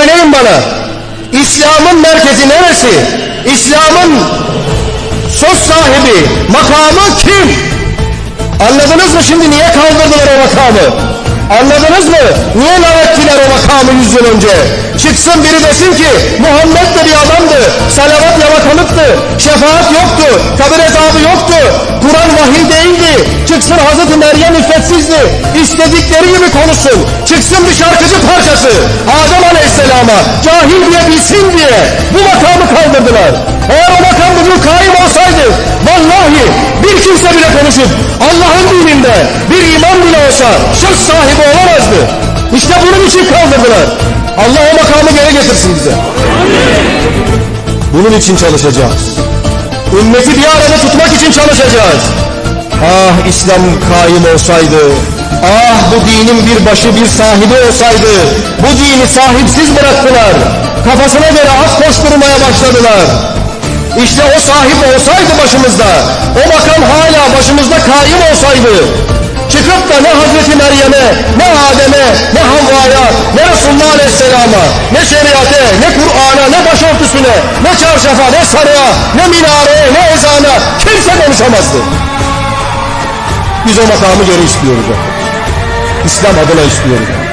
Söyleyin bana. İslam'ın merkezi neresi? İslam'ın söz sahibi, makamı kim? Anladınız mı şimdi niye kaldırdılar o makamı? Anladınız mı? Niye lavettiler o makamı yüz yıl önce? Çıksın biri desin ki Muhammed de bir adamdı. Salavat yalakalıktı. Şefaat yoktu. Kabir hesabı yoktu. İffetsizdi. İstedikleri gibi konuşsun. Çıksın bir şarkıcı parçası. Adem Aleyhisselam'a cahil diye bilsin diye bu makamı kaldırdılar. Eğer o makam bugün kaim olsaydı vallahi bir kimse bile konuşup Allah'ın dininde bir imam bile olsa söz sahibi olamazdı. İşte bunun için kaldırdılar. Allah o makamı geri getirsin bize. Bunun için çalışacağız. Ümmeti bir arada tutmak için çalışacağız. Ah İslam kaim olsaydı, ah bu dinin bir başı bir sahibi olsaydı, bu dini sahipsiz bıraktılar. Kafasına göre at koşturmaya başladılar. İşte o sahip olsaydı başımızda, o makam hala başımızda kaim olsaydı, çıkıp da ne Hazreti Meryem'e, ne Adem'e, ne Havva'ya, ne Resulullah Aleyhisselam'a, ne şeriate, ne Kur'an'a, ne başörtüsüne, ne çarşafa, ne sarığa, ne minareye, ne ezana kimse konuşamazdı. Biz o makamı geri istiyoruz. İslam adına istiyoruz.